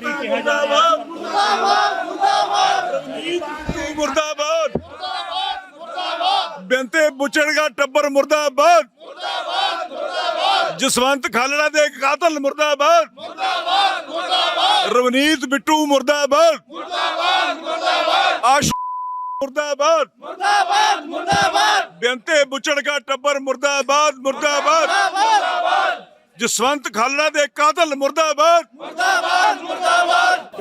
ਮੰਤਰੀ ਕਿਹਾ ਜਾ ਰਿਹਾ। ਮੁਰਦਾਬਾਦ। ਬੇਨਤੇ ਬੁੱਚੜਗਾ ਟੱਬਰ ਮੁਰਦਾਬਾਦ। ਜਸਵੰਤ ਖਾਲੜਾ ਦੇ ਕਾਤਲ ਮੁਰਦਾਬਾਦ। ਰਵਨੀਤ ਬਿੱਟੂ ਮੁਰਦਾਬਾਦ। ਆਸ਼ ਮੁਰਦਾਬਾਦ। ਬੇਨਤੇ ਬੁੱਚੜਗਾ ਟੱਬਰ ਮੁਰਦਾਬਾਦ ਮੁਰਦਾਬਾਦ। ਜਸਵੰਤ ਖਾਲੜਾ ਦੇ ਕਾਤਲ ਮੁਰਦਾਬਾਦ।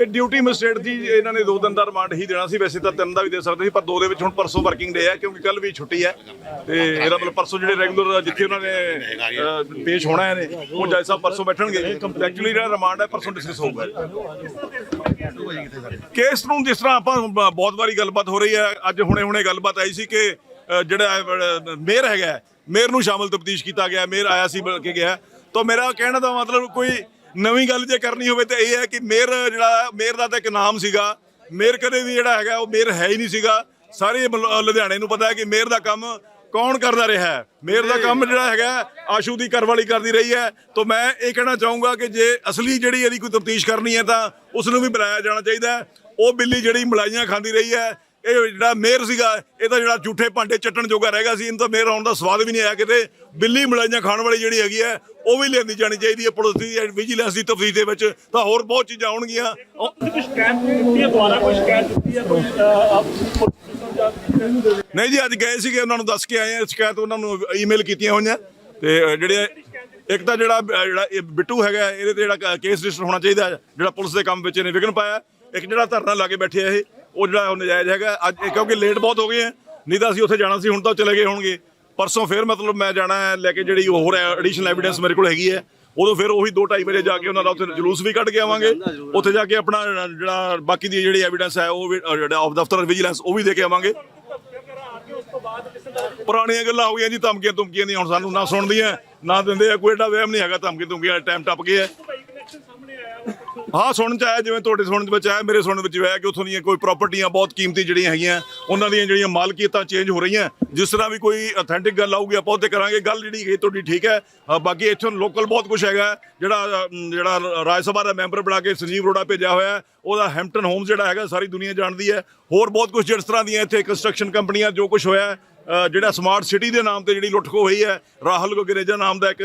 ਇਹ ਡਿਊਟੀ ਮਜਿਸਟ੍ਰੇਟ ਦੀ ਇਹਨਾਂ ਨੇ ਦੋ ਦਿਨ ਦਾ ਰਿਮਾਂਡ ਹੀ ਦੇਣਾ ਸੀ। ਵੈਸੇ ਤਾਂ ਤਿੰਨ ਦਾ ਵੀ ਦੇ ਸਕਦੇ ਸੀ ਪਰ ਦੋ ਦੇ ਵਿੱਚ ਹੁਣ ਪਰਸੋਂ ਵਰਕਿੰਗ ਡੇ ਹੈ ਕਿਉਂਕਿ ਕੱਲ ਵੀ ਛੁੱਟੀ ਹੈ ਤੇ ਇਹਦਾ ਮਤਲਬ ਪਰਸੋਂ ਜਿਹੜੇ ਰੈਗੂਲਰ ਜਿੱਥੇ ਉਹਨਾਂ ਨੇ ਪੇਸ਼ ਹੋਣਾ ਹੈ ਨੇ ਉਹ ਜੱਜ ਸਾਹਿਬ ਪਰਸੋਂ ਬੈਠਣਗੇ। ਐਕਚੁਅਲੀ ਜਿਹੜਾ ਰਿਮਾਂਡ ਹੈ ਪਰਸੋਂ ਡਿਸਕਸ ਹੋਊਗਾ। ਕੇਸ ਨੂੰ ਜਿਸ ਤਰ੍ਹਾਂ ਆਪਾਂ ਬਹੁਤ ਵਾਰੀ ਗੱਲਬਾਤ ਹੋ ਰਹੀ ਹੈ ਅੱਜ ਹੁਣੇ ਹੁਣੇ ਗੱਲਬਾਤ ਆਈ ਸੀ ਕਿ ਜਿਹੜਾ ਮੇਅਰ ਹੈਗਾ ਮੇਅਰ ਨੂੰ ਸ਼ਾਮਲ ਤਫਤੀਸ਼ ਕੀਤਾ ਗਿਆ। ਮੇਅਰ ਆਇਆ ਸੀ ਬਲ ਕੇ ਗਿਆ ਤਾਂ ਮੇਰਾ ਕਹਿਣ ਦਾ ਮਤਲਬ ਕੋਈ ਨਵੀਂ ਗੱਲ ਜੇ ਕਰਨੀ ਹੋਵੇ ਤਾਂ ਇਹ ਹੈ ਕਿ ਮੇਅਰ ਜਿਹੜਾ ਮੇਅਰ ਦਾ ਤਾਂ ਇੱਕ ਨਾਮ ਸੀਗਾ। ਮੇਅਰ ਕਦੇ ਵੀ ਜਿਹੜਾ ਹੈਗਾ ਉਹ ਮੇਅਰ ਹੈ ਹੀ ਨਹੀਂ ਸੀਗਾ। ਸਾਰੇ ਲੁਧਿਆਣੇ ਨੂੰ ਪਤਾ ਹੈ ਕਿ ਮੇਅਰ ਦਾ ਕੰਮ ਕੌਣ ਕਰਦਾ ਰਿਹਾ ਹੈ? ਮੇਅਰ ਦਾ ਕੰਮ ਜਿਹੜਾ ਹੈਗਾ ਆਸ਼ੂ ਦੀ ਘਰਵਾਲੀ ਕਰਦੀ ਰਹੀ ਹੈ। ਤਾਂ ਮੈਂ ਇਹ ਕਹਿਣਾ ਚਾਹੂੰਗਾ ਕਿ ਜੇ ਅਸਲੀ ਜਿਹੜੀ ਇਹਦੀ ਕੋਈ ਤਫਤੀਸ਼ ਕਰਨੀ ਹੈ ਤਾਂ ਉਸ ਨੂੰ ਵੀ ਬੁਲਾਇਆ ਜਾਣਾ ਚਾਹੀਦਾ ਉਹ ਬਿੱਲੀ ਜਿਹੜੀ ਮਲਾਈਆਂ ਖਾਂਦੀ ਰਹੀ ਹੈ ਇਹ ਜਿਹੜਾ ਮੇਅਰ ਸੀਗਾ ਇਹ ਤਾਂ ਜਿਹੜਾ ਝੂਠੇ ਭਾਂਡੇ ਚੱਟਣ ਜੋਗਾ ਰਹਿ ਗਿਆ ਸੀ ਇਹਨੂੰ ਤਾਂ ਮੇਅਰ ਆਉਣ ਦਾ ਸਵਾਦ ਵੀ ਨਹੀਂ ਆਇਆ ਕਿਤੇ। ਬਿੱਲੀ ਮਲਾਈਆਂ ਖਾਣ ਵਾਲੀ ਜਿਹੜੀ ਹੈਗੀ ਹੈ ਉਹ ਵੀ ਲਿਆਂਦੀ ਜਾਣੀ ਚਾਹੀਦੀ ਹੈ ਪੁਲਿਸ ਦੀ ਵਿਜੀਲੈਂਸ ਦੀ ਤਫਤੀਸ਼ ਦੇ ਵਿੱਚ। ਤਾਂ ਹੋਰ ਬਹੁਤ ਚੀਜ਼ਾਂ ਆਉਣਗੀਆਂ। ਸ਼ਿਕਾਇਤ ਦਿੱਤੀ ਹੈ ਦੁਆਰਾ ਕੋਈ ਸ਼ਿਕਾਇਤ ਦਿੱਤੀ ਹੈ ਨਹੀਂ ਜੀ ਅੱਜ ਗਏ ਸੀਗੇ ਉਹਨਾਂ ਨੂੰ ਦੱਸ ਕੇ ਆਏ ਆ ਸ਼ਿਕਾਇਤ ਉਹਨਾਂ ਨੂੰ ਈਮੇਲ ਕੀਤੀਆਂ ਹੋਈਆਂ। ਤੇ ਜਿਹੜੇ ਇੱਕ ਤਾਂ ਜਿਹੜਾ ਜਿਹੜਾ ਇਹ ਬਿੱਟੂ ਹੈਗਾ ਇਹਦੇ ਤੇ ਜਿਹੜਾ ਕੇਸ ਰਜਿਸਟਰ ਹੋਣਾ ਚਾਹੀਦਾ ਜਿਹੜਾ ਪੁਲਿਸ ਦੇ ਕੰਮ ਵਿੱਚ ਇਹਨੇ ਵਿਘਨ ਪਾਇਆ ਇੱਕ ਜਿਹੜਾ ਧਰਨਾ ਲਾ ਕੇ ਬੈਠੇ ਆ ਇਹ। ਉਹ ਜਿਹੜਾ ਉਹ ਨਜਾਇਜ਼ ਹੈਗਾ ਅੱਜ ਕਿਉਂਕਿ ਲੇਟ ਬਹੁਤ ਹੋ ਗਏ ਆ ਨਹੀਂ ਤਾਂ ਅਸੀਂ ਉੱਥੇ ਜਾਣਾ ਸੀ ਹੁਣ ਤਾਂ ਚਲੇ ਗਏ ਹੋਣਗੇ। ਪਰਸੋਂ ਫਿਰ ਮਤਲਬ ਮੈਂ ਜਾਣਾ ਹੈ ਲੈ ਕੇ ਜਿਹੜੀ ਹੋਰ ਐਡੀਸ਼ਨਲ ਐਵੀਡੈਂਸ ਮੇਰੇ ਕੋਲ ਹੈਗੀ ਹੈ। ਉਦੋਂ ਫਿਰ ਉਹੀ 2:30 ਵਜੇ ਜਾ ਕੇ ਉਹਨਾਂ ਦਾ ਉੱਥੇ ਜਲੂਸ ਵੀ ਕੱਢ ਕੇ ਆਵਾਂਗੇ। ਉੱਥੇ ਜਾ ਕੇ ਆਪਣਾ ਜਿਹੜਾ ਬਾਕੀ ਦੀ ਜਿਹੜੀ ਐਵੀਡੈਂਸ ਹੈ ਉਹ ਜਿਹੜਾ ਆਫ ਦਫ਼ਤਰ ਵਿਜੀਲੈਂਸ ਉਹ ਵੀ ਦੇ ਕੇ ਆਵਾਂਗੇ। ਪੁਰਾਣੀਆਂ ਗੱਲਾਂ ਹੋ ਗਈਆਂ ਜੀ ਧਮਕੀਆਂ ਧਮਕੀਆਂ ਨਹੀਂ ਹੁਣ ਸਾਨੂੰ ਨਾ ਸੁਣਦੀਆਂ ਨਾ ਦਿੰਦੇ ਆ ਕੋਈ ਏਡਾ ਵਹਿਮ ਨਹੀਂ ਹੈਗਾ ਧਮਕੀ ਧਮਕੀਆਂ ਟਾਈਮ ਟੱਪ ਗਿਆ ਹਾਂ ਸੁਣਨ ਚ ਆਇਆ, ਜਿਵੇਂ ਤੁਹਾਡੇ ਸੁਣਨ ਵਿੱਚ ਆਇਆ, ਮੇਰੇ ਸੁਣਨ ਵਿੱਚ ਵੀ ਆਇਆ ਕਿ ਉਥੋਂ ਦੀਆਂ ਕੋਈ ਪ੍ਰਾਪਰਟੀਆਂ ਬਹੁਤ ਕੀਮਤੀ ਜਿਹੜੀਆਂ ਹੈਗੀਆਂ, ਉਹਨਾਂ ਦੀਆਂ ਜਿਹੜੀਆਂ ਮਾਲਕੀਅਤਾਂ ਚੇਂਜ ਹੋ ਰਹੀਆਂ, ਜਿਸ ਤਰ੍ਹਾਂ ਵੀ ਕੋਈ ਅਥੈਂਟਿਕ ਗੱਲ ਆਊਗੀ, ਆਪਾਂ ਉਹ ਤੇ ਕਰਾਂਗੇ, ਗੱਲ ਜਿਹੜੀ ਹੈ ਤੁਹਾਡੀ ਠੀਕ ਹੈ ਬਾਕੀ ਇੱਥੋਂ ਲੋਕਲ ਬਹੁਤ ਕੁਝ ਹੈਗਾ, ਜਿਹੜਾ ਜਿਹੜਾ ਰਾਜ ਸਭਾ ਦਾ ਮੈਂਬਰ ਬਣਾ ਕੇ ਸੰਜੀਵ ਰੋੜਾ ਭੇਜਿਆ ਹੋਇਆ ਉਹਦਾ ਹੈਂਪਟਨ ਹੋਮਸ ਜਿਹੜਾ ਹੈਗਾ, ਸਾਰੀ ਦੁਨੀਆ ਜਾਣਦੀ ਹੈ, ਹੋਰ ਬਹੁਤ ਕੁਝ ਜਿਸ ਤਰ੍ਹਾਂ ਦੀਆਂ ਇੱਥੇ ਕੰਸਟਰਕਸ਼ਨ ਕੰਪਨੀਆਂ ਜੋ ਕੁਝ ਹੋਇਆ ਜਿਹੜਾ ਸਮਾਰਟ ਸਿਟੀ ਦੇ ਨਾਮ ਤੇ ਜਿਹੜੀ ਲੁੱਟਖੋ ਹੋਈ ਹੈ, ਰਾਹੁਲ ਗੋਗਰੇਜਾ ਨਾਮ ਦਾ ਇੱਕ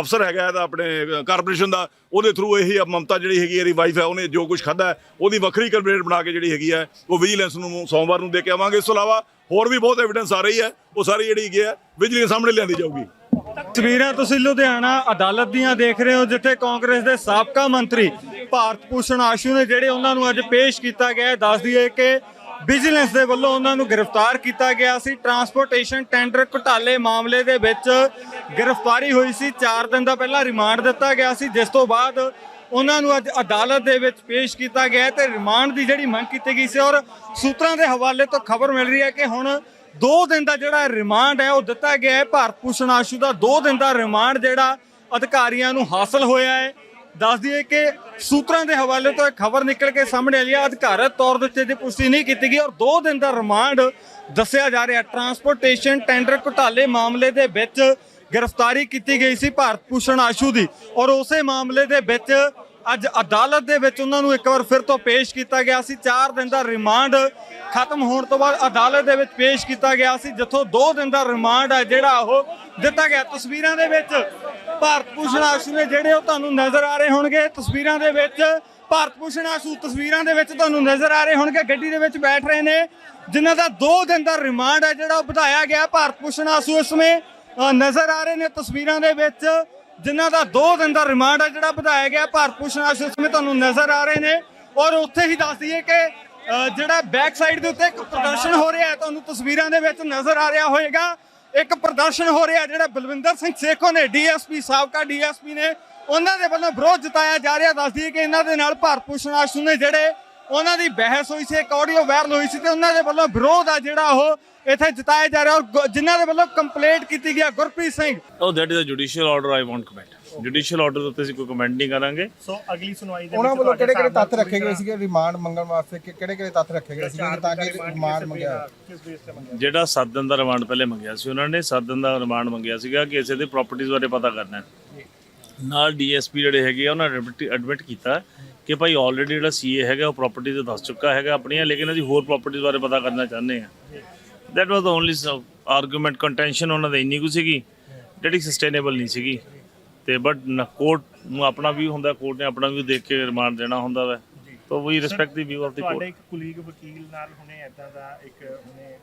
ਅਫਸਰ ਹੈਗਾ ਇਹਦਾ ਆਪਣੇ ਕਾਰਪੋਰੇਸ਼ਨ ਦਾ। ਉਹਦੇ ਥਰੂ ਇਹੀ ਮਮਤਾ ਜਿਹੜੀ ਹੈਗੀ ਇਹਦੀ ਵਾਈਫ ਹੈ, ਉਹਨੇ ਜੋ ਕੁਝ ਖਾਦਾ ਉਹਦੀ ਵੱਖਰੀ ਕੰਪਲੇਂਟ ਬਣਾ ਕੇ ਜਿਹੜੀ ਹੈਗੀ ਹੈ, ਉਹ ਵਿਜੀਲੈਂਸ ਨੂੰ ਸੋਮਵਾਰ ਨੂੰ ਦੇ ਕੇ ਆਵਾਂਗੇ। ਇਸ ਤੋਂ ਇਲਾਵਾ ਹੋਰ ਵੀ ਬਹੁਤ ਐਵੀਡੈਂਸ ਆ ਰਹੀ ਹੈ, ਉਹ ਸਾਰੀ ਜਿਹੜੀ ਹੈਗੀ ਹੈ ਵਿਜੀਲੈਂਸ ਸਾਹਮਣੇ ਲਿਆਂਦੀ ਜਾਊਗੀ। ਤਸਵੀਰਾਂ ਤੁਸੀਂ ਲੁਧਿਆਣਾ ਅਦਾਲਤ ਦੀਆਂ ਦੇਖ ਰਹੇ ਹੋ, ਜਿੱਥੇ ਕਾਂਗਰਸ ਦੇ ਸਾਬਕਾ ਮੰਤਰੀ ਭਾਰਤ ਭੂਸ਼ਣ ਆਸ਼ੂ ਨੇ, ਜਿਹੜੇ ਉਹਨਾਂ ਨੂੰ ਅੱਜ ਪੇਸ਼ ਕੀਤਾ ਗਿਆ ਹੈ, ਦੱਸ ਦਈਏ ਕਿ ਵਿਜੀਲੈਂਸ ਦੇ ਵੱਲੋਂ ਉਹਨਾਂ ਨੂੰ ਗ੍ਰਿਫਤਾਰ ਕੀਤਾ ਗਿਆ ਸੀ। ਟਰਾਂਸਪੋਰਟੇਸ਼ਨ ਟੈਂਡਰ ਘੁਟਾਲੇ ਮਾਮਲੇ ਦੇ ਵਿੱਚ ਗ੍ਰਿਫਤਾਰੀ ਹੋਈ ਸੀ। 4 ਦਿਨ ਦਾ ਪਹਿਲਾਂ ਰਿਮਾਂਡ ਦਿੱਤਾ ਗਿਆ ਸੀ। ਜਿਸ ਤੋਂ ਬਾਅਦ ਉਹਨਾਂ ਨੂੰ ਅੱਜ ਅਦਾਲਤ ਦੇ ਵਿੱਚ ਪੇਸ਼ ਕੀਤਾ ਗਿਆ ਹੈ ਤੇ ਰਿਮਾਂਡ ਦੀ ਜਿਹੜੀ ਮੰਗ ਕੀਤੀ ਗਈ ਸੀ ਔਰ ਸੂਤਰਾਂ ਦੇ ਹਵਾਲੇ ਤੋਂ ਖਬਰ ਮਿਲ ਰਹੀ ਹੈ ਕਿ ਹੁਣ 2 ਦਿਨ ਦਾ ਜਿਹੜਾ ਰਿਮਾਂਡ ਹੈ, ਉਹ ਦਿੱਤਾ ਗਿਆ ਹੈ। ਭਾਰਤ ਭੂਸ਼ਣ ਆਸ਼ੂ ਦਾ 2 ਦਿਨ ਦਾ ਰਿਮਾਂਡ ਜਿਹੜਾ ਅਧਿਕਾਰੀਆਂ ਨੂੰ ਹਾਸਲ ਹੋਇਆ ਹੈ। ਦੱਸ ਦਈਏ ਕਿ ਸੂਤਰਾਂ ਦੇ ਹਵਾਲੇ ਤੋਂ ਇੱਕ ਖਬਰ ਨਿਕਲ ਕੇ ਸਾਹਮਣੇ ਆਈ ਹੈ। ਅਧਿਕਾਰਤ ਤੌਰ ਦੇ ਉੱਤੇ ਇਹਦੀ ਪੁਸ਼ਟੀ ਨਹੀਂ ਕੀਤੀ ਗਈ ਔਰ 2 ਦਿਨ ਦਾ ਰਿਮਾਂਡ ਦੱਸਿਆ ਜਾ ਰਿਹਾ। ਟਰਾਂਸਪੋਰਟੇਸ਼ਨ ਟੈਂਡਰ ਘੁਟਾਲੇ ਮਾਮਲੇ ਦੇ ਵਿੱਚ ਗ੍ਰਿਫਤਾਰੀ ਕੀਤੀ ਗਈ ਸੀ ਭਾਰਤ ਭੂਸ਼ਣ ਆਸ਼ੂ ਦੀ ਔਰ ਉਸੇ ਮਾਮਲੇ ਦੇ ਵਿੱਚ ਅੱਜ ਅਦਾਲਤ ਦੇ ਵਿੱਚ ਉਹਨਾਂ ਨੂੰ ਇੱਕ ਵਾਰ ਫਿਰ ਤੋਂ ਪੇਸ਼ ਕੀਤਾ ਗਿਆ ਸੀ। 4 ਦਿਨ ਦਾ ਰਿਮਾਂਡ ਖਤਮ ਹੋਣ ਤੋਂ ਬਾਅਦ ਅਦਾਲਤ ਦੇ ਵਿੱਚ ਪੇਸ਼ ਕੀਤਾ ਗਿਆ ਸੀ। ਜਿੱਥੋਂ 2 ਦਿਨ ਦਾ ਰਿਮਾਂਡ ਹੈ ਜਿਹੜਾ ਉਹ ਦਿੱਤਾ ਗਿਆ। ਤਸਵੀਰਾਂ ਦੇ ਵਿੱਚ ਭਾਰਤ ਭੂਸ਼ਣ ਆਸ਼ੂ ਨੇ ਜਿਹੜੇ ਉਹ ਤੁਹਾਨੂੰ ਨਜ਼ਰ ਆ ਰਹੇ ਹੋਣਗੇ ਤਸਵੀਰਾਂ ਦੇ ਵਿੱਚ। ਭਾਰਤ ਭੂਸ਼ਣ ਆਸ਼ੂ, ਤਸਵੀਰਾਂ ਦੇ ਵਿੱਚ ਤੁਹਾਨੂੰ ਨਜ਼ਰ ਆ ਰਹੇ ਹੋਣਗੇ। ਗੱਡੀ ਦੇ ਵਿੱਚ ਬੈਠ ਰਹੇ ਨੇ। ਜਿਨ੍ਹਾਂ ਦਾ 2 ਦਿਨ ਦਾ ਰਿਮਾਂਡ ਹੈ ਜਿਹੜਾ ਉਹ ਵਧਾਇਆ ਗਿਆ। ਭਾਰਤ ਭੂਸ਼ਣ ਆਸ਼ੂ ਇਸ ਸਮੇਂ ਨਜ਼ਰ ਆ ਰਹੇ ਨੇ ਤਸਵੀਰਾਂ ਦੇ ਵਿੱਚ। ਜਿਨ੍ਹਾਂ ਦਾ 2 ਦਿਨ ਦਾ ਰਿਮਾਂਡ ਹੈ ਜਿਹੜਾ ਵਧਾਇਆ ਗਿਆ। ਭਾਰਤ ਭੂਸ਼ਣ ਆਸ਼ੂ ਇਸ ਸਮੇਂ ਤੁਹਾਨੂੰ ਨਜ਼ਰ ਆ ਰਹੇ ਨੇ। ਔਰ ਉੱਥੇ ਹੀ ਦੱਸ ਦਈਏ ਕਿ ਜਿਹੜਾ ਬੈਕ ਸਾਈਡ ਦੇ ਉੱਤੇ ਇੱਕ ਪ੍ਰਦਰਸ਼ਨ ਹੋ ਰਿਹਾ ਹੈ। ਤੁਹਾਨੂੰ ਤਸਵੀਰਾਂ ਦੇ ਵਿੱਚ ਨਜ਼ਰ ਆ ਰਿਹਾ ਹੋਵੇਗਾ ਇੱਕ ਪ੍ਰਦਰਸ਼ਨ ਹੋ ਰਿਹਾ ਜਿਹੜਾ ਬਲਵਿੰਦਰ ਸਿੰਘ ਸੇਖੋ ਨੇ ਡੀਐਸਪੀ ਸਾਬਕਾ ਡੀਐਸਪੀ ਨੇ, ਉਹਨਾਂ ਦੇ ਵੱਲੋਂ ਵਿਰੋਧ ਜਤਾਇਆ ਜਾ ਰਿਹਾ। ਦੱਸਦੀ ਦਈਏ ਕਿ ਇਹਨਾਂ ਦੇ ਨਾਲ ਭਾਰਤ ਭੂਸ਼ਣ ਆਸ਼ੂ ਨੇ ਜਿਹੜੇ ਉਹਨਾਂ ਦੀ ਬਹਿਸ ਹੋਈ ਸੀ ਇੱਕ ਆਡੀਓ ਵਾਇਰਲ ਹੋਈ ਸੀ ਤੇ ਉਹਨਾਂ ਦੇ ਵੱਲੋਂ ਵਿਰੋਧ ਆ ਜਿਹੜਾ ਉਹ ਇੱਥੇ ਜਤਾਇਆ ਜਾ ਰਿਹਾ ਔਰ ਜਿਨ੍ਹਾਂ ਦੇ ਵੱਲੋਂ ਕੰਪਲੇਂਟ ਕੀਤੀ ਗਿਆ Gurpreet Singh. Oh, that is a judicial order. I won't comment. Judicial order ਦੇ ਉੱਤੇ ਅਸੀਂ ਕੋਈ ਕਮੈਂਟ ਨਹੀਂ ਕਰਾਂਗੇ। ਸੋ ਅਗਲੀ ਸੁਣਵਾਈ ਦੇ ਉਹਨਾਂ ਵੱਲੋਂ ਕਿਹੜੇ ਕਿਹੜੇ ਤੱਥ ਰੱਖੇ ਗਏ ਸੀਗੇ? ਰਿਮਾਂਡ ਮੰਗਣ ਵਾਸਤੇ ਕਿ ਕਿਹੜੇ ਕਿਹੜੇ ਤੱਥ ਰੱਖੇ ਗਏ ਸੀਗੇ ਤਾਂ ਕਿ ਰਿਮਾਂਡ ਮੰਗਿਆ ਕਿਸ ਬੇਸ ਤੇ ਮੰਗਿਆ ਜਿਹੜਾ 7 ਦਿਨ ਦਾ ਰਿਮਾਂਡ ਪਹਿਲੇ ਮੰਗਿਆ ਸੀ ਉਹਨਾਂ ਨੇ 7 ਦਿਨ ਦਾ ਰਿਮਾਂਡ ਮੰਗਿਆ ਸੀਗਾ ਕਿ ਇਸੇ ਦੇ ਪ੍ਰਾਪਰਟੀਆਂ ਬਾਰੇ ਪਤਾ ਕਰਨਾ ਹੈ। ਨਾਲ ਡੀਐਸਪੀ ਜਿਹੜੇ ਹੈਗੇ ਆ ਉਹਨਾਂ ਨੇ ਐਡਮਿਟ ਕੀਤਾ। ਕਿ ਭਾਈ ਆਲਰੇਡੀ ਜਿਹੜਾ ਸੀਏ ਹੈਗਾ ਉਹ ਪ੍ਰਾਪਰਟੀ ਤੇ ਦੱਸ ਚੁੱਕਾ ਹੈਗਾ ਆਪਣੀਆਂ ਲੇਕਿਨ ਅਸੀਂ ਹੋਰ ਪ੍ਰਾਪਰਟੀਜ਼ ਬਾਰੇ ਪਤਾ ਕਰਨਾ ਚਾਹੁੰਦੇ ਆ that was the only argument contention ਉਹਨਾਂ ਦਾ ਇੰਨੀ ਕੁ ਸੀਗੀ ਜਿਹੜੀ ਸਸਟੇਨੇਬਲ ਨਹੀਂ ਸੀਗੀ। ਤੇ ਬਟ ਕੋਰਟ ਨੂੰ ਆਪਣਾ ਵੀ ਹੁੰਦਾ ਕੋਰਟ ਨੇ ਆਪਣਾ ਵੀ ਦੇਖ ਕੇ ਰਿਮਾਂਡ ਦੇਣਾ ਹੁੰਦਾ ਵਾ। ਤਾਂ ਵੀ respect the view of the ਤੁਹਾਡੇ ਕੋਰਟ ਇੱਕ ਕੁਲੀਗ ਵਕੀਲ ਨਾਲ ਹੁਣੇ ਇਦਾਂ ਦਾ ਇੱਕ ਹੁਣੇ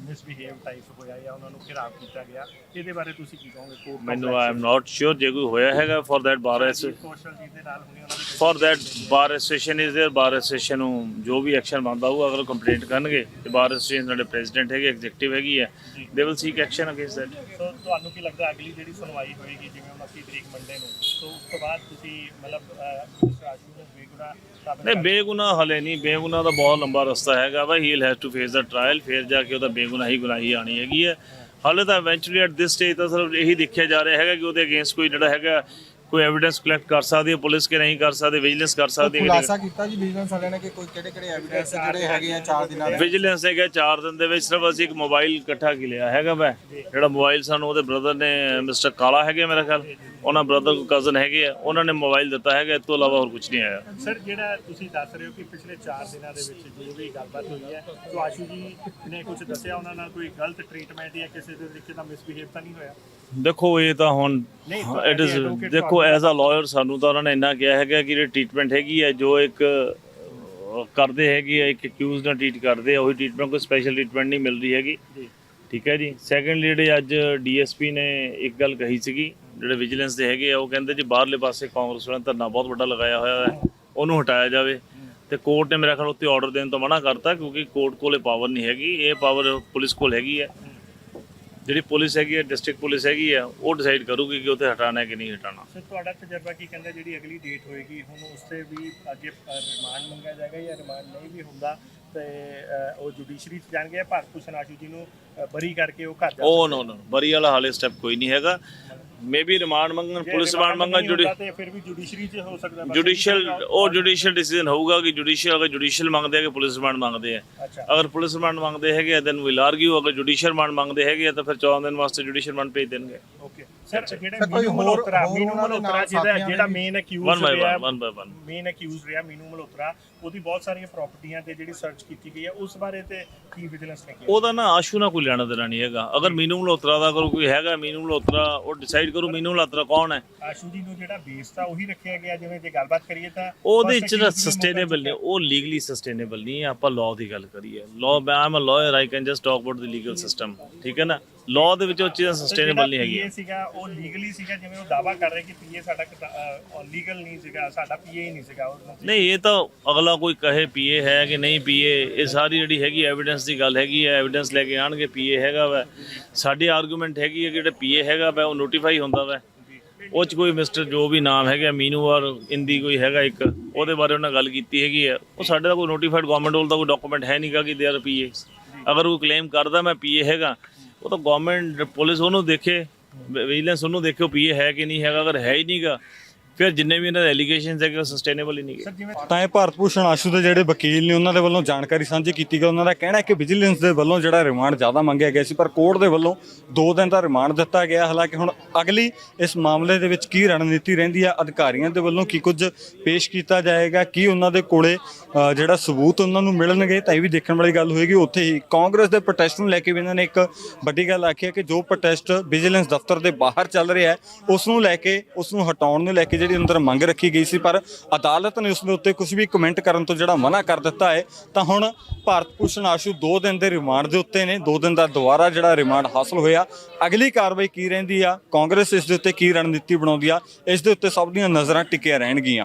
ਮਿਸਬੀਹੇਵ ਟਾਈਪ ਹੋਇਆ ਜਾਂ ਉਹਨਾਂ ਨੂੰ ਖਿਲਾਫ ਕੀਤਾ ਗਿਆ ਇਹਦੇ ਬਾਰੇ ਤੁਸੀਂ ਕੀ ਕਹੋਗੇ? ਕੋਰਟ ਮੈਨੂੰ ਆਈ ਨਾਟ ਸ਼ੋਰ ਜੇ ਕੋਈ ਹੋਇਆ ਹੈਗਾ ਫॉर दैट ਬਾਰ ਕੌਸ਼ਲ ਜੀ ਦੇ ਨਾਲ ਹੋਣੀ ਉਹਨਾਂ ਦੀ for that bar association is there bar association ਨੂੰ ਜੋ ਵੀ ਐਕਸ਼ਨ ਬੰਦਾ ਹੋਊ ਅਗਰ ਕੰਪਲੇਂਟ ਕਰਨਗੇ ਤੇ ਬਾਰ ਐਸੋਸੀਏਸ਼ਨ ਸਾਡੇ ਪ੍ਰੈਜ਼ੀਡੈਂਟ ਹੈਗੇ ਐਗਜ਼ੀਕਟਿਵ ਹੈਗੀ ਹੈ they will seek action against that so ਤੁਹਾਨੂੰ ਕੀ ਲੱਗਦਾ ਅਗਲੀ ਜਿਹੜੀ ਸੁਣਵਾਈ ਹੋਏਗੀ ਜਿਵੇਂ 29 ਤਰੀਕ ਮੰਡੇ ਨੂੰ ਸੋ ਉਸ ਤੋਂ ਬਾਅਦ ਤੁਸੀਂ ਮਤਲਬ ਰਾਜੂ ਨਹੀਂ ਬੇਗੁਨਾਹ ਹਲੇ ਨਹੀਂ। ਬੇਗੁਨਾਹ ਦਾ ਬਹੁਤ ਲੰਬਾ ਰਸਤਾ ਹੈਗਾ ਵਾ। He has to face the trial ਫਿਰ ਜਾ ਕੇ ਉਹਦਾ ਬੇਗੁਨਾਹੀ ਗੁਨਾਹੀ ਆਣੀ ਹੈਗੀ ਹੈ। ਹਾਲੇ ਤਾਂ ਇਵੈਂਚੁਅਲੀ ਐਟ ਦਿਸ ਸਟੇਜ ਤਾਂ ਸਿਰਫ ਇਹੀ ਦੇਖਿਆ ਜਾ ਰਿਹਾ ਹੈਗਾ ਕਿ ਉਹਦੇ ਅਗੇਂਸਟ ਕੋਈ ਜਿਹੜਾ ਹੈਗਾ ਕੋਈ ਐਵੀਡੈਂਸ ਕਲੈਕਟ ਕਰ ਸਕਦੀ ਹੈ ਪੁਲਿਸ ਕਿ ਨਹੀਂ ਕਰ ਸਕਦੀ ਵਿਜੀਲੈਂਸ ਕਰ ਸਕਦੀ ਹੈ। ਖੁਲਾਸਾ ਕੀਤਾ ਜੀ ਵਿਜੀਲੈਂਸ ਵਾਲਿਆਂ ਨੇ ਕਿ ਕੋਈ ਕਿਹੜੇ ਕਿਹੜੇ ਐਵੀਡੈਂਸ ਜਿਹੜੇ ਹੈਗੇ ਆ 4 ਦਿਨਾਂ ਦੇ? ਵਿਜੀਲੈਂਸ ਹੈਗਾ 4 ਦਿਨ ਦੇ ਵਿੱਚ। ਸਿਰਫ ਅਸੀਂ ਇੱਕ ਮੋਬਾਈਲ ਇਕੱਠਾ ਕੀ ਲਿਆ ਹੈਗਾ ਵਾ। ਜਿਹੜਾ ਮੋਬਾਈਲ ਸਾਨੂੰ ਉਹਦੇ ਬ੍ਰਦਰ ਨੇ ਮਿਸਟਰ ਕਾਲਾ ਹੈਗੇ ਮੇਰਾ ਖਿਆਲ। ਉਹਨਾਂ ਬ੍ਰਦਰ ਕੋ ਕਜ਼ਨ ਹੈਗੇ ਆ ਉਹਨਾਂ ਨੇ ਮੋਬਾਈਲ ਦਿੱਤਾ ਹੈਗਾ ਇਸ ਤੋਂ ਇਲਾਵਾ ਹੋਰ ਕੁਝ ਨਹੀਂ ਆਇਆ। ਸਰ ਜਿਹੜਾ ਤੁਸੀਂ ਦੱਸ ਰਹੇ ਹੋ ਕਿ ਪਿਛਲੇ 4 ਦਿਨਾਂ ਦੇ ਵਿੱਚ ਜੋ ਵੀ ਗੱਲਬਾਤ ਹੋਈ ਹੈ ਸੋ ਆਸ਼ੂ ਜੀ ਨੇ ਕੁਝ ਦੱਸਿਆ ਉਹਨਾਂ ਨਾਲ ਕੋਈ ਗਲਤ ਟ੍ਰੀਟਮੈਂਟ ਜਾਂ ਕਿਸੇ ਦੇ ਤਰੀਕੇ ਦਾ ਮਿਸਬਿਹੇਵ ਤਾਂ ਨਹੀਂ ਹੋਇਆ? ਦੇਖੋ ਇਹ ਤਾਂ ਹੁਣ ਇਟ ਇਜ਼ ਦੇਖੋ ਐਜ਼ ਅ ਲਾਇਰ ਸਾਨੂੰ ਤਾਂ ਉਹਨਾਂ ਨੇ ਇੰਨਾ ਕਿਹਾ ਹੈਗਾ ਕਿ ਜਿਹੜੀ ਟ੍ਰੀਟਮੈਂਟ ਹੈਗੀ ਹੈ ਜੋ ਇੱਕ ਕਰਦੇ ਹੈਗੀ ਇੱਕ ਅਕਿਊਜ਼ ਨਾਲ ਟ੍ਰੀਟ ਕਰਦੇ ਆ ਉਹੀ ਟ੍ਰੀਟਮੈਂਟ ਕੋਈ ਸਪੈਸ਼ਲ ਟ੍ਰੀਟਮੈਂਟ ਨਹੀਂ ਮਿਲ ਰਹੀ ਹੈਗੀ। ਠੀਕ ਹੈ ਜੀ। ਸੈਕੰਡਲੀ ਜਿਹੜੇ ਅੱਜ ਡੀਐਸਪੀ ਨੇ ਇੱਕ ਗੱਲ ਕਹੀ ਸੀਗੀ ਜਿਹੜੇ ਵਿਜੀਲੈਂਸ ਦੇ ਹੈਗੇ ਆ ਉਹ ਕਹਿੰਦੇ ਜੀ ਬਾਹਰਲੇ ਪਾਸੇ ਕਾਂਗਰਸ ਵਾਲਿਆਂ ਧਰਨਾ ਬਹੁਤ ਵੱਡਾ ਲਗਾਇਆ ਹੋਇਆ ਹੈ ਉਹਨੂੰ ਹਟਾਇਆ ਜਾਵੇ। ਤੇ ਕੋਰਟ ਨੇ ਮੇਰਾ ਖਿਆਲ ਉੱਤੇ ਆਰਡਰ ਦੇਣ ਤੋਂ ਮਨਾ ਕਰਤਾ ਕਿਉਂਕਿ ਕੋਰਟ ਕੋਲੇ ਪਾਵਰ ਨਹੀਂ ਹੈਗੀ ਇਹ ਪਾਵਰ ਪੁਲਿਸ ਕੋਲ ਹੈਗੀ ਹੈ। ਜਿਹੜੀ ਪੁਲਿਸ ਹੈਗੀ ਹੈ ਡਿਸਟ੍ਰਿਕਟ ਪੁਲਿਸ ਹੈਗੀ ਹੈ ਉਹ ਡਿਸਾਈਡ ਕਰੂਗੀ ਕਿ ਉੱਥੇ ਹਟਾਣਾ ਹੈ ਕਿ ਨਹੀਂ ਹਟਾਣਾ। ਸਰ ਤੁਹਾਡਾ ਤਜਰਬਾ ਕੀ ਕਹਿੰਦਾ ਜਿਹੜੀ ਅਗਲੀ ਡੇਟ ਹੋਏਗੀ? ਹੁਣ ਉਸ ਤੇ ਵੀ ਅੱਗੇ ਰਿਮਾਂਡ ਮੰਗਿਆ ਜਾਏਗਾ ਜਾਂ ਰਿਮਾਂਡ ਨਹੀਂ ਵੀ ਹੁੰਦਾ ਤੇ ਉਹ ਜੁਡੀਸ਼ਰੀ ਚ ਜਾਣਗੇ ਭਾਰਤ ਭੂਸ਼ਣ ਆਸ਼ੂ ਜੀ ਨੂੰ ਬਰੀ ਕਰਕੇ ਉਹ ਘਰ ਜਾ ਉਹ ਨੋ? ਨੋ ਬਰੀ ਵਾਲਾ ਹਾਲੇ ਸਟੈਪ ਕੋਈ ਨਹੀਂ ਹੈਗਾ। ਮੇਬੀ ਰਿਮਾਂਡ ਮੰਗਣ ਪੁਲਿਸ ਰਿਮਾਂਡ ਮੰਗਣ ਜੁਡੀ ਤੇ ਫਿਰ ਵੀ ਜੁਡੀਸ਼ਰੀ ਚ ਹੋ ਸਕਦਾ ਜੁਡੀਸ਼ੀਅਲ ਉਹ ਜੁਡੀਸ਼ੀਅਲ ਡਿਸੀਜਨ ਹੋਊਗਾ ਕਿ ਜੁਡੀਸ਼ੀਅਲ ਅਗਰ ਜੁਡੀਸ਼ੀਅਲ ਮੰਗਦੇ ਆ ਕਿ ਪੁਲਿਸ ਰਿਮਾਂਡ ਮੰਗਦੇ ਆ। ਅਗਰ ਪੁਲਿਸ ਰਿਮਾਂਡ ਮੰਗਦੇ ਹੈਗੇ ਆ ਦੈਨ ਵੀਲ ਆਰਗੂ ਅਗਰ ਜੁਡੀਸ਼ੀਅਲ ਰਿਮਾਂਡ ਮੰਗਦੇ ਹੈਗੇ ਆ ਤਾਂ ਫਿਰ 14 ਦਿਨ ਵਾਸਤੇ ਜੁਡੀਸ਼ੀਅਲ ਰਿਮਾਂਡ ਭੇਜ ਦੇਣਗੇ। ਸਰ ਜਿਹੜੇ ਕੋਈ ਮੀਨੂ ਹੋਰ ਮੀਨੂ ਨਾਲ ਜਿਹਦਾ ਜਿਹੜਾ ਮੇਨ ਅਕਿਊਜ਼ ਰਿਹਾ one by one main accused ਰਿਹਾ ਮੀਨੂ ਮਲਹੋਤਰਾ ਉਹਦੀ ਬਹੁਤ ਸਾਰੀਆਂ ਪ੍ਰਾਪਰਟੀਆਂ ਤੇ ਜਿਹੜੀ ਸਰਚ ਕੀਤੀ ਗਈ ਹੈ ਉਸ ਬਾਰੇ ਤੇ ਕੀ ਵਿਜੀਲੈਂਸ ਨੇ ਕੀਤਾ ਉਹਦਾ ਨਾ ਆਸ਼ੂ ਨਾਲ ਕੋਈ ਲੈਣਾ ਦੇਣਾ ਨਹੀਂ ਹੈਗਾ। ਅਗਰ ਮੀਨੂ ਮਲਹੋਤਰਾ ਦਾ ਅਗਰ ਕੋਈ ਹੈਗਾ ਮੀਨੂ ਮਲਹੋਤਰਾ ਉਹ ਡਿਸਾਈਡ ਕਰੂ ਮੀਨੂ ਮਲਹੋਤਰਾ ਕੌਣ ਹੈ। ਆਸ਼ੂ ਜੀ ਨੂੰ ਜਿਹੜਾ ਬੇਸ ਤਾਂ ਉਹੀ ਰੱਖਿਆ ਗਿਆ ਜਿਵੇਂ ਜੇ ਗੱਲਬਾਤ ਕਰੀਏ ਤਾਂ ਉਹਦੇ ਚ ਸਸਟੇਨੇਬਲ ਨਹੀਂ ਉਹ ਲੀਗਲੀ ਸਸਟੇਨੇਬਲ ਨਹੀਂ ਆਪਾਂ ਲਾਅ ਦੀ ਗੱਲ ਕਰੀਏ। ਲਾਅ ਮੈਂ am a lawyer I can just talk about the legal system ਠੀਕ ਹੈ ਨਾ? ਲਾਅ ਦੇ ਵਿੱਚ ਉਹ ਚੀਜ਼ਾਂ ਸਸਟੇਨੇਬਲ ਨਹੀਂ ਹੈਗੀਆਂ। ਪੀਏ ਸੀਗਾ ਉਹ ਲੀਗਲੀ ਸੀਗਾ ਜਿਵੇਂ ਉਹ ਦਾਵਾ ਕਰ ਰਹੇ ਕਿ ਪੀਏ ਸਾਡਾ ਲੀਗਲ ਨਹੀਂ ਸੀਗਾ ਸਾਡਾ ਪੀਏ ਹੀ ਨਹੀਂ ਸੀਗਾ ਉਹ ਨਹੀਂ ਇਹ ਤਾਂ ਅਗਲਾ ਕੋਈ ਕਹੇ ਪੀਏ ਹੈ ਕਿ ਨਹੀਂ ਪੀਏ ਇਹ ਸਾਰੀ ਜਿਹੜੀ ਹੈਗੀ ਐਵੀਡੈਂਸ ਦੀ ਗੱਲ ਹੈਗੀ ਹੈ ਐਵੀਡੈਂਸ ਲੈ ਕੇ ਆਣਗੇ ਪੀਏ ਹੈਗਾ ਵਾ। ਸਾਡੀ ਆਰਗੂਮੈਂਟ ਹੈਗੀ ਹੈ ਕਿ ਜਿਹੜਾ ਪੀਏ ਹੈਗਾ ਵਾ ਉਹ ਨੋਟੀਫਾਈ ਹੁੰਦਾ ਵਾ। ਉਹ ਚ ਕੋਈ ਮਿਸਟਰ ਜੋ ਵੀ ਨਾਮ ਹੈਗਾ ਮੀਨੂ ਔਰ ਇੰਦੀ ਕੋਈ ਹੈਗਾ ਇੱਕ ਉਹਦੇ ਬਾਰੇ ਉਹਨਾਂ ਗੱਲ ਕੀਤੀ ਹੈਗੀ ਹੈ। ਉਹ ਸਾਡੇ ਦਾ ਕੋਈ ਨੋਟੀਫਾਈਡ ਗਵਰਨਮੈਂਟ ਵੱਲ ਦਾ ਕੋਈ ਡਾਕੂਮੈਂਟ ਹੈ ਨਹੀਂਗਾ ਕਿ ਦੇ ਆਰ ਪੀਏ ਅਗਰ ਉਹ ਕਲੇਮ ਕਰਦਾ ਮੈਂ ਪੀਏ ਹੈਗਾ ਉਹ ਤਾਂ ਗਵਰਨਮੈਂਟ ਪੁਲਿਸ ਉਹਨੂੰ ਦੇਖੇ ਵਿਜੀਲੈਂਸ ਉਹਨੂੰ ਦੇਖੇ ਉਹ ਪੀਏ ਹੈ ਕਿ ਨਹੀਂ ਹੈਗਾ, ਅਗਰ ਹੈ ਹੀ ਨਹੀਂਗਾ ਫਿਰ ਜਿੰਨੇ ਵੀ ਇਹਨਾਂ ਦੇ ਐਲੀਗੇਸ਼ਨਸ ਹੈਗੇ ਉਹ ਸਸਟੇਨੇਬਲ ਹੀ ਨਹੀਂਗੇ ਸਰ ਤਾਂ ਇਹ ਭਾਰਤ ਭੂਸ਼ਣ ਆਸ਼ੂ ਦੇ ਜਿਹੜੇ ਵਕੀਲ ਨੇ, ਉਹਨਾਂ ਦੇ ਵੱਲੋਂ ਜਾਣਕਾਰੀ ਸਾਂਝੀ ਕੀਤੀ ਗਈ, ਉਹਨਾਂ ਦਾ ਕਹਿਣਾ ਹੈ ਕਿ ਵਿਜੀਲੈਂਸ ਦੇ ਵੱਲੋਂ ਜਿਹੜਾ ਰਿਮਾਂਡ ਜ਼ਿਆਦਾ ਮੰਗਿਆ ਗਿਆ ਸੀ, ਪਰ ਕੋਰਟ ਦੇ ਵੱਲੋਂ 2 ਦਿਨ ਦਾ ਰਿਮਾਂਡ ਦਿੱਤਾ ਗਿਆ। ਹਾਲਾਂਕਿ ਹੁਣ ਅਗਲੀ ਇਸ ਮਾਮਲੇ ਦੇ ਵਿੱਚ ਕੀ ਰਣਨੀਤੀ ਰਹਿੰਦੀ ਹੈ, ਅਧਿਕਾਰੀਆਂ ਦੇ ਵੱਲੋਂ ਕੀ ਕੁਝ ਪੇਸ਼ ਕੀਤਾ ਜਾਏਗਾ, ਕੀ ਉਹਨਾਂ ਦੇ ਕੋਲੇ ਜਿਹੜਾ ਸਬੂਤ ਉਹਨਾਂ ਨੂੰ ਮਿਲਣਗੇ, ਤਾਂ ਇਹ ਵੀ ਦੇਖਣ ਵਾਲੀ ਗੱਲ ਹੋਏਗੀ। ਉੱਥੇ ਹੀ ਕਾਂਗਰਸ ਦੇ ਪ੍ਰੋਟੈਸਟ ਨੂੰ ਲੈ ਕੇ ਵੀ ਇਹਨਾਂ ਨੇ ਇੱਕ ਵੱਡੀ ਗੱਲ ਆਖੀ ਹੈ ਕਿ ਜੋ ਪ੍ਰੋਟੈਸਟ ਵਿਜੀਲੈਂਸ ਦਫ਼ਤਰ ਦੇ ਬਾਹਰ ਚੱਲ ਰਿਹਾ ਹੈ, ਉਸ ਨੂੰ ਲੈ ਕੇ, ਉਸ ਨੂੰ ਹਟਾਉਣ ਨੂੰ ਲੈ ਕੇ ਜਿਹੜੀ ਅੰਦਰ ਮੰਗ ਰੱਖੀ ਗਈ ਸੀ, ਪਰ ਅਦਾਲਤ ਨੇ ਉਸ ਦੇ ਉੱਤੇ ਕੁਝ ਵੀ ਕਮੈਂਟ ਕਰਨ ਤੋਂ ਜਿਹੜਾ ਮਨਾ ਕਰ ਦਿੱਤਾ ਹੈ, ਤਾਂ ਹੁਣ ਭਾਰਤ ਭੂਸ਼ਣ ਆਸ਼ੂ 2 ਦਿਨ ਦੇ ਰਿਮਾਂਡ ਦੇ ਉੱਤੇ ਨੇ 2 ਦਿਨ ਦਾ ਦੁਬਾਰਾ ਜਿਹੜਾ ਰਿਮਾਂਡ ਹਾਸਲ ਹੋਇਆ। ਅਗਲੀ ਕਾਰਵਾਈ ਕੀ ਰਹਿੰਦੀ ਆ? ਕਾਂਗਰਸ ਇਸ ਦੇ ਉੱਤੇ ਕੀ ਰਣਨੀਤੀ ਬਣਾਉਂਦੀ ਆ? ਇਸ ਦੇ ਉੱਤੇ ਸਭ ਦੀਆਂ ਨਜ਼ਰਾਂ ਟਿਕੀਆਂ ਰਹਿਣਗੀਆਂ।